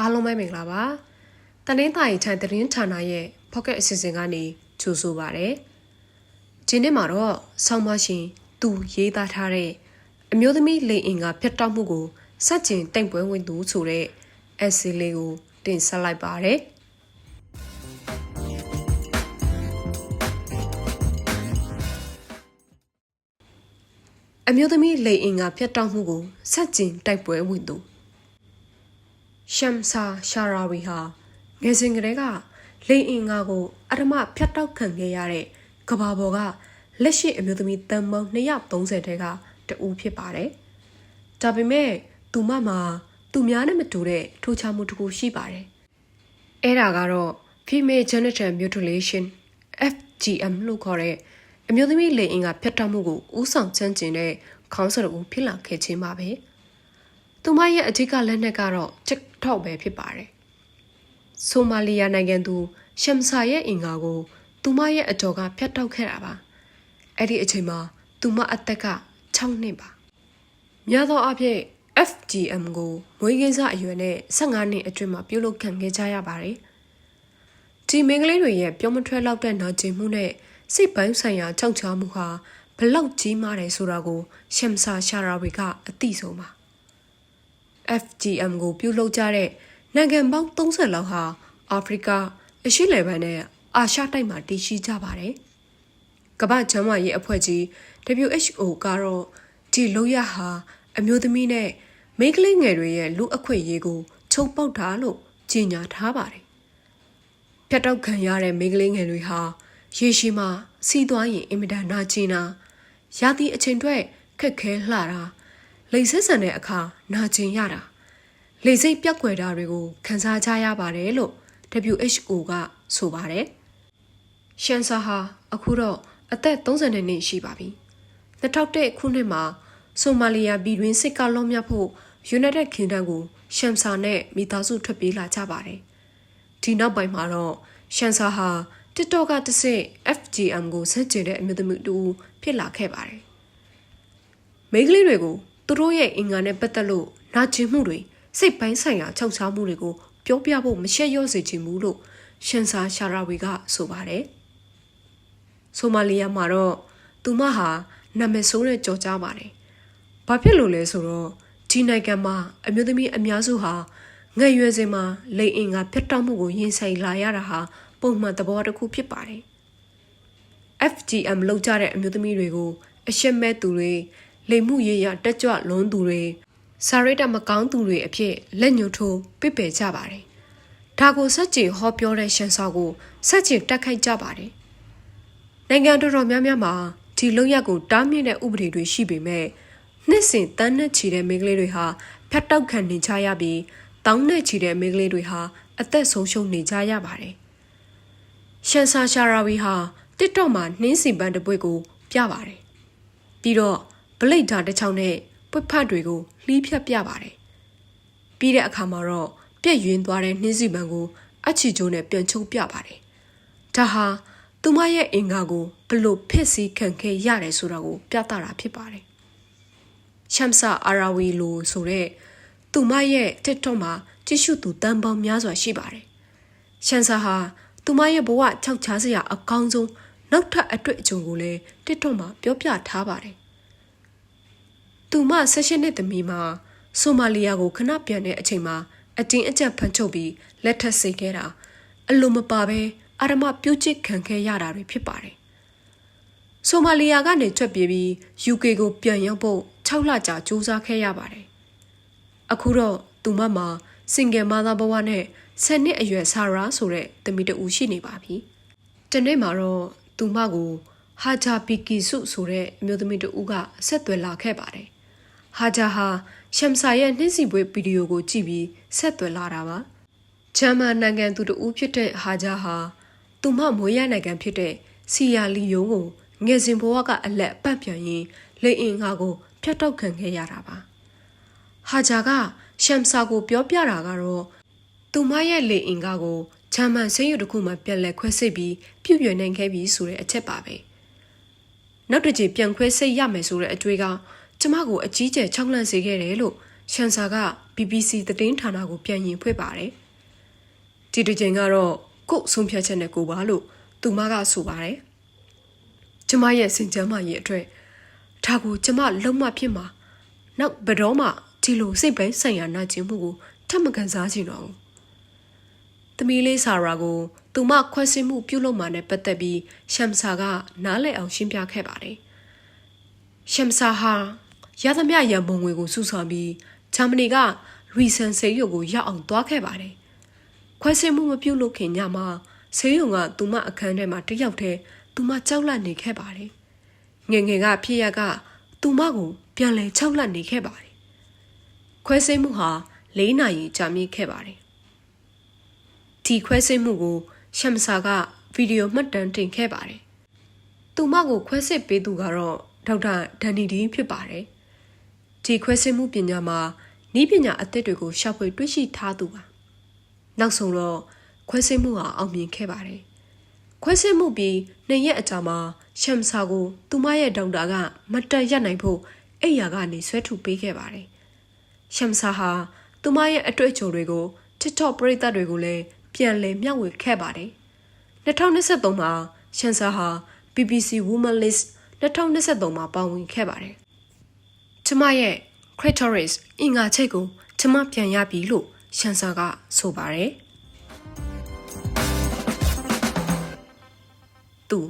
အားလုံးပဲမင်္ဂလာပါတနင်္သာရီချန်သတင်းဌာနရဲ့ pocket အစီအစဉ်ကနေကြိုဆိုပါရစေဒီနေ့မှာတော့ဆောင်းပါရှင်သူရေးသားထားတဲ့အမျိုးသမီးလေအင်ကဖျက်တောက်မှုကိုစက်ကျင်တိမ်ပွဲဝင်သူဆိုတဲ့ essay လေးကိုတင်ဆက်လိုက်ပါရစေအမျိုးသမီးလေအင်ကဖျက်တောက်မှုကိုစက်ကျင်တိုက်ပွဲဝင်သူ ရှမ်ဆာရှာရာဝီဟာငယ်စဉ်ကတည်းကလိန်အင်ငါကိုအထမဖြတ်တောက်ခံခဲ့ရတဲ့ကဘာပေါ်ကလက်ရှိအမျိုးသမီးတန်ပေါင်း230တဲကတူဖြစ်ပါတယ်။ဒါပေမဲ့သူမမှာသူများနဲ့မတူတဲ့ထိုးချမှုတစ်ခုရှိပါတယ်။အဲ့ဒါကတော့ female genital mutilation FGM လို့ခေါ်တဲ့အမျိုးသမီးလိန်အင်ကဖြတ်တောက်မှုကိုဥဆောင်ချမ်းကျင်တဲ့ခေါင်းဆောင်ဖြစ်လာခဲ့ခြင်းပါပဲ။ သူမရဲ့အဓိကလက်နက်ကတော့ TikTok ပဲဖြစ်ပါတယ်။ဆိုမာလီယာနိုင်ငံသူရှမ်ဆာရဲ့အင်္ဂါကို သူမရဲ့အတော်ကဖျက်တောက်ခဲ့တာပါ။အဲ့ဒီအချိန်မှာသူမအသက်က6နှစ်ပါ။များသောအားဖြင့် FGM ကိုမွေးကင်းစအရွယ်နဲ့15နှစ်အတွင်းမှာပြုလုပ်ခံခဲ့ကြရပါတယ်။ဒီမင်းကလေးတွေရဲ့ပြောမထွက်လောက်တဲ့နာကျင်မှုနဲ့စိတ်ပိုင်းဆိုင်ရာကြောက်ချမှုဟာဘလောက်ကြီးမားတယ်ဆိုတာကိုရှမ်ဆာရှာရာဝီကအသိဆုံးပါ။ FGM ကိုပြုလုပ်ကြတဲ့နိုင်ငံပေါင်း30လောက်ဟာအာဖရိကအရှေ့လယ်ပိုင်းနဲ့အာရှတိုက်မှာတည်ရှိကြပါတယ်။ကမ္ဘာ့ကျန်းမာရေးအဖွဲ့ကြီး WHO ကတော့ဒီလုပ်ရဟာအမျိုးသမီးနဲ့မိန်းကလေးငယ်တွေရဲ့လူအခွင့်အရေးကိုချုပ်ပေါက်တာလို့ကြေညာထားပါတယ်။ပြတ်တောက်ခံရတဲ့မိန်းကလေးငယ်တွေဟာရေရှည်မှာစီးသွားရင်အင်မတန်နာကျင်တာရာသီအချိန်အတွက်ခက်ခဲလှတာ လိမ်ဆက်ဆန်တဲ့အခါနာကျင်ရတာလေစိတ်ပြက်ကွယ်တာတွေကိုခံစားကြရပါတယ်လို့ WHO ကဆိုပါတယ်။ရှန်ဆာဟာအခုတော့အသက်30နှစ်ရှိပါပြီ။2001ခုနှစ်မှာဆိုမာလီယာပြည်တွင်းစစ်ကလုံးမြတ်ဖို့ United Kingdom ကိုရှမ်ဆာနဲ့မိသားစုထွက်ပြေးလာကြပါတယ်။ဒီနောက်ပိုင်းမှာတော့ရှန်ဆာဟာ TikTok ကတစ်ဆင့် FGM ကိုဆက်ကျင်တဲ့အမျိုးသမီးတူဖြစ်လာခဲ့ပါတယ်။မိန်းကလေးတွေကို သူတို့ရဲ့အင်္ဂါနဲ့ပတ်သက်လို့နာကျင်မှုတွေစိတ်ပိုင်းဆိုင်ရာခြောက်ခြားမှုတွေကိုပြောပြဖို့မရှက်ရော့စေချင်ဘူးလို့ရှန်ဆာရှာရာဝီကဆိုပါတယ်။ဆိုမာလီယာမှာတော့သူမဟာနာမည်ဆိုးနဲ့ကြော်ကြားပါတယ်။ဘာဖြစ်လို့လဲဆိုတော့ဒီနိုင်ငံမှာအမျိုးသမီးအများစုဟာငယ်ရွယ်စဉ်မှာလိန်အင်ကဖျက်တောက်မှုကိုရင်ဆိုင်လာရတာဟာပုံမှန်သဘောတစ်ခုဖြစ်ပါတယ်။ FGM လောက်ကြတဲ့အမျိုးသမီးတွေကိုအရှက်မဲ့သူတွေ လိမ်မှုရရတက်ကြွလွန်းသူတွေစာရိတ္တမကောင်းသူတွေအဖြစ်လက်ညှိုးထိုးပြစ်ပယ်ကြပါတယ်။ဒါကိုစက်ကြီးဟောပြောတဲ့ရှန်ဆောက်ကိုစက်ကြီးတက်ခိုက်ကြပါတယ်။နိုင်ငံတော်တော်များများမှာဒီလုံရက်ကိုတားမြစ်တဲ့ဥပဒေတွေရှိပေမဲ့နှစ်စဉ်တန်းနဲ့ချီတဲ့မိန်းကလေးတွေဟာဖက်တောက်ခံနေကြရပြီးတောင်းနဲ့ချီတဲ့မိန်းကလေးတွေဟာအသက်ဆုံးရှုံးနေကြရပါတယ်။ရှန်ဆာရှာရာဝီဟာတစ်တော့မှာနှင်းစီပန်းတပွေကိုပြပါတယ်။ပြီးတော့ ဘလိတ်ဓာတ်တစ်ချောင်းနဲ့ပွက်ဖတ်တွေကိုလှီးဖြတ်ပြပါတယ်။ပြီးတဲ့အခါမှာတော့ပြက်ယွင်းသွားတဲ့နှင်းစီပံကိုအချီကျိုးနဲ့ပြန်ချုပ်ပြပါတယ်။ဒါဟာသူမရဲ့အင်္ဂါကိုဘလို့ဖစ်စီခံခဲ့ရတယ်ဆိုတာကို ပြသတာဖြစ်ပါတယ်။ရှမ်ဆာအာရာဝီလိုဆိုတဲ့သူမရဲ့ TikTok မှာကြည့်ရှုသူတန်ပေါင်းများစွာရှိပါတယ်။ရှမ်ဆာဟာသူမရဲ့ဘဝခြောက်ခြားစရာအကောင်းဆုံးနောက်ထပ်အတွေ့အကြုံကိုလည်း TikTok မှာပြောပြထားပါတယ် သူမ၁၈နှစ်သမီးမှာဆိုမာလီယာကိုခဏပြန်တဲ့အချိန်မှာအတင်းအကျပ်ဖန်ချုပ်ပြီးလက်ထပ်စိတ်ခဲ့တာအလိုမပါဘဲအာရမပြုတ်ချစ်ခံခဲ့ရတာတွေဖြစ်ပါတယ်။ဆိုမာလီယာကနေထွက်ပြေးပြီး UK ကိုပြန်ရောက်ဖို့6လကြာစူးစမ်းခဲ့ရပါတယ်။အခုတော့သူမမှာစင်ကယ်မသားဘဝနဲ့10နှစ်အရွယ်ဆာရာဆိုတဲ့သမီးတူရှိနေပါပြီ။တနေ့မှာတော့သူမကိုဟာဂျာပီကီစုဆိုတဲ့အမျိုးသမီးတူကဆက်သွယ်လာခဲ့ပါတယ်။ ဟာဂျာဟာရှမ်ဆာရဲ့နှင်းစီပွဲဗီဒီယိုကိုကြည့်ပြီးဆက်သွယ်လာတာပါဂျာမန်နိုင်ငံသူတူဖြစ်တဲ့ဟာဂျာဟာသူမမွေးရနိုင်ငံဖြစ်တဲ့စီယာလီယုံကိုငယ်စဉ်ဘဝကအလက်ပတ်ပြန်ရင်လိန်အင်ငါကိုဖျက်တောက်ခံခဲ့ရတာပါဟာဂျာကရှမ်ဆာကိုပြောပြတာကတော့သူမရဲ့လေအင်ကားကိုဂျာမန်ဆေးရုံတစ်ခုမှပြန်လဲခွဲစိတ်ပြီးပြုတ်ပြနိုင်ခဲ့ပြီဆိုတဲ့အချက်ပါပဲနောက်တစ်ကြိမ်ပြန်ခွဲစိတ်ရမယ်ဆိုတဲ့အတွေ့က ကျမကိုအကြီးကျယ်ချောက်လန့်စေခဲ့တယ်လို့ရှန်ဆာက BBC သတင်းဌာနကိုပြန်ရင်ဖွင့်ပါတယ်။ဒီတစ်ချိန်ကတော့ကို့ဆုံးဖြတ်ချက်နဲ့ကိုပါလို့သူမကဆိုပါတယ်။ကျမရဲ့စင်ကြမ်းမရဲ့အတွက်ဒါကိုကျမလုံးမဖြစ်မှာနောက်ဘယ်တော့မှဒီလိုစိတ်ပိုင်းဆိုင်ရာနာကျင်မှုကိုထပ်မကန်စားချင်တော့ဘူး။သမီးလေးဆာရာကိုသူမခွဲစိမှုပြုလုပ်မှနဲ့ပတ်သက်ပြီးရှမ်ဆာကနားလည်အောင်ရှင်းပြခဲ့ပါတယ်။ရှမ်ဆာဟာ ရသမျှရန်ပုံငွေကိုစုဆောင်ပြီးဂျာမနီကရီဆန်ဆေးရုံကိုရောက်အောင်သွားခဲ့ပါတယ်။ခွဲစိမှုမပြုလုပ်ခင်ညမှာဆေးရုံကသူမအခန်းထဲမှာတယောက်တည်းသူမကြောက်လန့်နေခဲ့ပါတယ်။ငယ်ငယ်ကဖြစ်ရကသူမကိုပြန်လဲကြောက်လန့်နေခဲ့ပါတယ်။ခွဲစိမှုဟာ၄နာရီကြာမြင့်ခဲ့ပါတယ်။ဒီခွဲစိမှုကိုရှမ်ဆာကဗီဒီယိုမှတ်တမ်းတင်ခဲ့ပါတယ်။သူမကိုခွဲစစ်ပေးသူကတော့ဒေါက်တာဒန်နီဒီဖြစ်ပါတယ်။ ဒီခွဲစစ်မှုပညာမှာဤပညာအသစ်တွေကိုရှောက်ဖွေတွေ့ရှိထားသူပါ။နောက်ဆုံးတော့ခွဲစစ်မှုဟာအောင်မြင်ခဲ့ပါတယ်။ခွဲစစ်မှုပြီးနှစ်ရက်အကြာမှာရှမ်ဆာကို သူမရဲ့ဒေါက်တာက မတ်တက်ရက်နိုင်ဖို့အိယာကနေဆွဲထုတ်ပေးခဲ့ပါတယ်။ရှမ်ဆာဟာသူမရဲ့အတွေ့အကြုံတွေကို TikTok ပရိသတ်တွေကိုလည်းပြန်လည်မျှဝေခဲ့ပါတယ်။2023မှာရှန်ဆာဟာ BBC Woman List 2023မှာပါဝင်ခဲ့ပါတယ်။ ကျမရဲ့ Clitoris အင်္ဂါချိတ်ကိုကျမပြန်ရပြီလို့ရှန်ဆာကဆိုပါတယ်။သူ